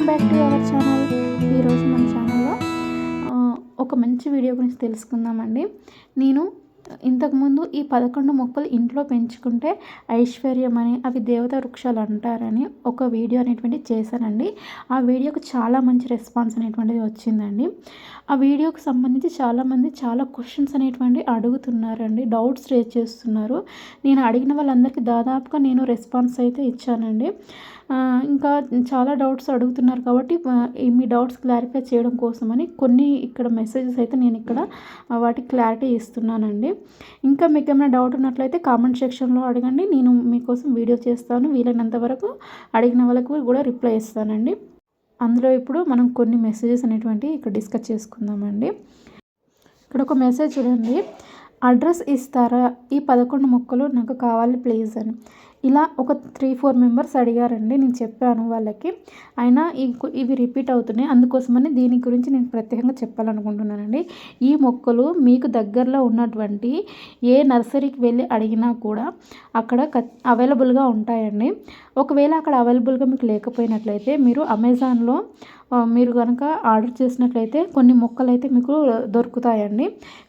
Welcome back to our channel ఈరోజు మన ఛానల్లో ఒక మంచి వీడియో గురించి తెలుసుకుందామండి. నేను ఇంతకుముందు ఈ పదకొండు మొక్కలు ఇంట్లో పెంచుకుంటే ఐశ్వర్యం అని అవి దేవత వృక్షాలు అంటారని ఒక వీడియో అనేటువంటి చేశానండి. ఆ వీడియోకు చాలా మంచి రెస్పాన్స్ అనేటువంటిది వచ్చిందండి. ఆ వీడియోకు సంబంధించి చాలామంది చాలా క్వశ్చన్స్ అనేటువంటి అడుగుతున్నారండి. డౌట్స్ రేజ్ చేస్తున్నారు. నేను అడిగిన వాళ్ళందరికీ దాదాపుగా నేను రెస్పాన్స్ అయితే ఇచ్చానండి. ఇంకా చాలా డౌట్స్ అడుగుతున్నారు కాబట్టి మీ డౌట్స్ క్లారిఫై చేయడం కోసమని కొన్ని ఇక్కడ మెసేజెస్ అయితే నేను ఇక్కడ వాటికి క్లారిటీ ఇస్తున్నానండి. ఇంకా మీకు ఏమైనా డౌట్ ఉన్నట్లయితే కామెంట్ సెక్షన్లో అడగండి. నేను మీకోసం వీడియో చేస్తాను. వీలైనంత వరకు అడిగిన వాళ్ళకు కూడా రిప్లై ఇస్తానండి. అందులో ఇప్పుడు మనం కొన్ని మెసేజెస్ అనేటువంటివి ఇక్కడ డిస్కస్ చేసుకుందామండి. ఇక్కడ ఒక మెసేజ్ చూడండి. అడ్రస్ ఇస్తారా? ఈ పదకొండు మొక్కలు నాకు కావాలి ప్లీజ్ అని. ఇలా ఒక త్రీ ఫోర్ మెంబర్స్ అడిగారండి. నేను చెప్పాను వాళ్ళకి. అయినా ఇవి రిపీట్ అవుతున్నాయి. అందుకోసమని దీని గురించి నేను ప్రత్యేకంగా చెప్పాలనుకుంటున్నానండి. ఈ మొక్కలు మీకు దగ్గరలో ఉన్నటువంటి ఏ నర్సరీకి వెళ్ళి అడిగినా కూడా అక్కడ అవైలబుల్గా ఉంటాయండి. ఒకవేళ అక్కడ అవైలబుల్గా మీకు లేకపోయినట్లయితే మీరు అమెజాన్లో మీరు కనుక ఆర్డర్ చేసినట్లయితే కొన్ని మొక్కలు అయితే మీకు దొరుకుతాయండి.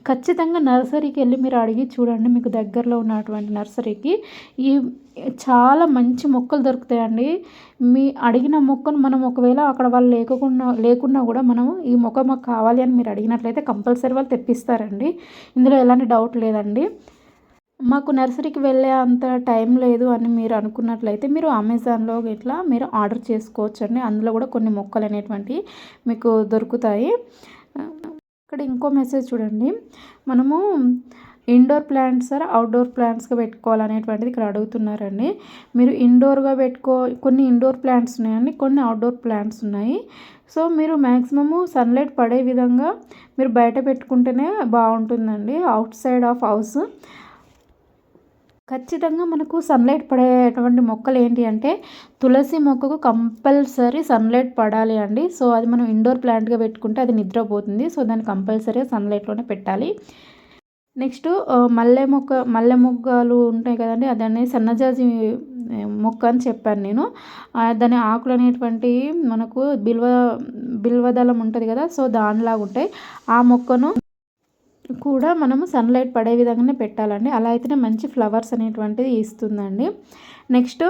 ఖచ్చితంగా నర్సరీకి వెళ్ళి మీరు అడిగి చూడండి. మీకు దగ్గరలో ఉన్నటువంటి నర్సరీకి ఈ చాలా మంచి మొక్కలు దొరుకుతాయండి. మీ అడిగిన మొక్కను మనం ఒకవేళ అక్కడ వాళ్ళు లేకుండా లేకున్నా కూడా మనము ఈ మొక్క మాకు కావాలి అని మీరు అడిగినట్లయితే కంపల్సరీ వాళ్ళు తెప్పిస్తారండి. ఇందులో ఎలాంటి డౌట్ లేదండి. మాకు నర్సరీకి వెళ్ళే అంత టైం లేదు అని మీరు అనుకున్నట్లయితే మీరు అమెజాన్లో ఇట్లా మీరు ఆర్డర్ చేసుకోవచ్చు అండి అందులో కూడా కొన్ని మొక్కలు అనేటువంటివి మీకు దొరుకుతాయి. ఇక్కడ ఇంకో మెసేజ్ చూడండి. మనము ఇండోర్ ప్లాంట్స్ సార్ అవుట్డోర్ ప్లాంట్స్గా పెట్టుకోవాలనేటువంటిది ఇక్కడ అడుగుతున్నారండి. మీరు ఇండోర్గా పెట్టుకో కొన్ని ఇండోర్ ప్లాంట్స్ ఉన్నాయండి కొన్ని అవుట్డోర్ ప్లాంట్స్ ఉన్నాయి. సో మీరు మ్యాక్సిమము సన్లైట్ పడే విధంగా మీరు బయట పెట్టుకుంటేనే బాగుంటుందండి అవుట్ సైడ్ ఆఫ్ హౌస్ ఖచ్చితంగా మనకు సన్లైట్ పడేటువంటి మొక్కలు ఏంటి అంటే తులసి మొక్కకు కంపల్సరీ సన్లైట్ పడాలి అండి. సో అది మనం ఇండోర్ ప్లాంట్గా పెట్టుకుంటే అది నిద్రపోతుంది. సో దాన్ని కంపల్సరీగా సన్లైట్లోనే పెట్టాలి. నెక్స్ట్ మల్లె మొక్క మల్లె మొగ్గలు ఉంటాయి కదండి దాన్ని సన్నజాజి మొక్క అని చెప్పాను నేను. దాని ఆకులు అనేటువంటి మనకు బిల్వ బిల్వదళం ఉంటుంది కదా సో దానిలాగా ఉంటాయి. ఆ మొక్కను కూడా మనము సన్లైట్ పడే విధంగానే పెట్టాలండి. అలా అయితేనే మంచి ఫ్లవర్స్ అనేటువంటిది ఇస్తుందండి. నెక్స్ట్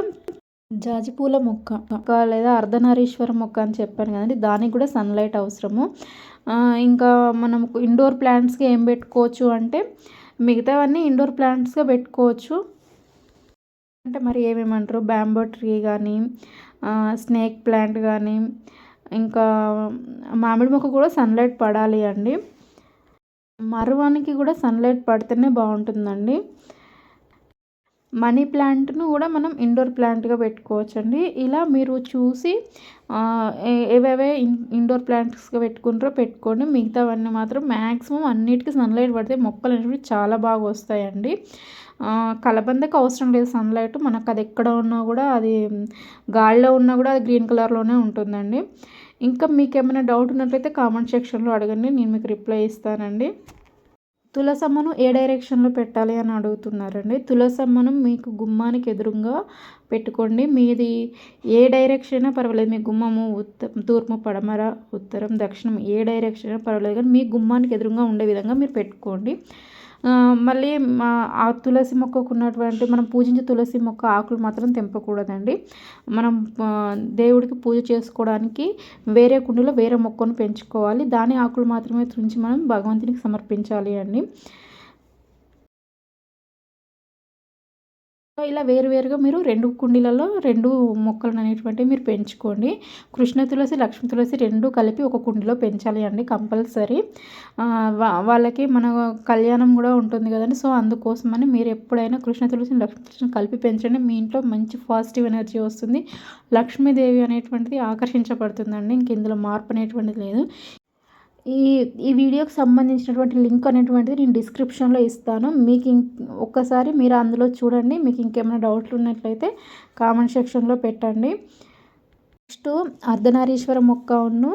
జాజిపూల మొక్క లేదా అర్ధనారీశ్వర మొక్క అని చెప్పాను కదండి దానికి కూడా సన్లైట్ అవసరము. ఇంకా మనం ఇండోర్ ప్లాంట్స్కి ఏం పెట్టుకోవచ్చు అంటే మిగతావన్నీ ఇండోర్ ప్లాంట్స్గా పెట్టుకోవచ్చు. అంటే మరి ఏమేమంటారు? బ్యాంబో ట్రీ కానీ స్నేక్ ప్లాంట్ కానీ ఇంకా మామిడి మొక్క కూడా సన్లైట్ పడాలి అండి. మరువానికి కూడా సన్లైట్ పడితేనే బాగుంటుందండి. మనీ ప్లాంట్ను కూడా మనం ఇండోర్ ప్లాంట్గా పెట్టుకోవచ్చండి. ఇలా మీరు చూసి ఏవేవే ఇండోర్ ప్లాంట్స్గా పెట్టుకుంటారో పెట్టుకోండి. మిగతావన్నీ మాత్రం మ్యాక్సిమం అన్నిటికీ సన్లైట్ పడితే మొక్కలు అనేవి చాలా బాగా వస్తాయండి. కలబందకు అవసరం లేదు సన్లైట్. మనకు అది ఎక్కడ ఉన్నా కూడా అది గాలిలో ఉన్నా కూడా అది గ్రీన్ కలర్లోనే ఉంటుందండి. ఇంకా మీకు ఏమైనా డౌట్ ఉన్నట్లయితే కామెంట్ సెక్షన్లో అడగండి. నేను మీకు రిప్లై ఇస్తానండి. తులసమ్మను ఏ డైరెక్షన్లో పెట్టాలి అని అడుగుతున్నారండి? తులసమ్మను మీకు గుమ్మానికి ఎదురుగా పెట్టుకోండి. మీది ఏ డైరెక్షన్ అయినా పర్వాలేదు. మీ గుమ్మము ఉత్త తూర్పు పడమర ఉత్తరం దక్షిణం ఏ డైరెక్షన్ అయినా పర్వాలేదు. కానీ మీ గుమ్మానికి ఎదురుగా ఉండే విధంగా మీరు పెట్టుకోండి. మళ్ళీ ఆ తులసి మొక్కకు ఉన్నటువంటి మనం పూజించే తులసి మొక్క ఆకులు మాత్రం తెంపకూడదండి. మనం దేవుడికి పూజ చేసుకోవడానికి వేరే కుండీలో వేరే మొక్కను పెంచుకోవాలి. దాని ఆకులు మాత్రమే తుంచి మనం భగవంతునికి సమర్పించాలి అండి. ఇలా వేరువేరుగా మీరు రెండు కుండీలలో రెండు మొక్కలు అనేటువంటివి మీరు పెంచుకోండి. కృష్ణ తులసి లక్ష్మీ తులసి రెండు కలిపి ఒక కుండీలో పెంచాలి అండి కంపల్సరీ. వాళ్ళకి మన కళ్యాణం కూడా ఉంటుంది కదండి. సో అందుకోసమని మీరు ఎప్పుడైనా కృష్ణ తులసిని లక్ష్మీ తులసిని కలిపి పెంచండి. మీ ఇంట్లో మంచి పాజిటివ్ ఎనర్జీ వస్తుంది. లక్ష్మీదేవి అనేటువంటిది ఆకర్షించబడుతుందండి. ఇంక ఇందులో మార్పు అనేటువంటిది లేదు. ఈ ఈ వీడియోకి సంబంధించినటువంటి లింక్ అనేటువంటిది నేను డిస్క్రిప్షన్లో ఇస్తాను. మీకు ఒక్కసారి మీరు అందులో చూడండి. మీకు ఇంకేమైనా డౌట్లు ఉన్నట్లయితే కామెంట్ సెక్షన్లో పెట్టండి. నెక్స్ట్ అర్ధనారీశ్వర మొక్క ఉన్ను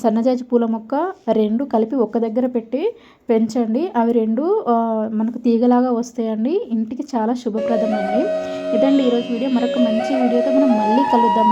సన్నజాజి పూల మొక్క రెండు కలిపి ఒక్క దగ్గర పెట్టి పెంచండి. అవి రెండు మనకు తీగలాగా వస్తాయండి. ఇంటికి చాలా శుభప్రదం అండి ఇదండి ఈరోజు వీడియో. మరొక మంచి వీడియోతో మనం మళ్ళీ కలుద్దాం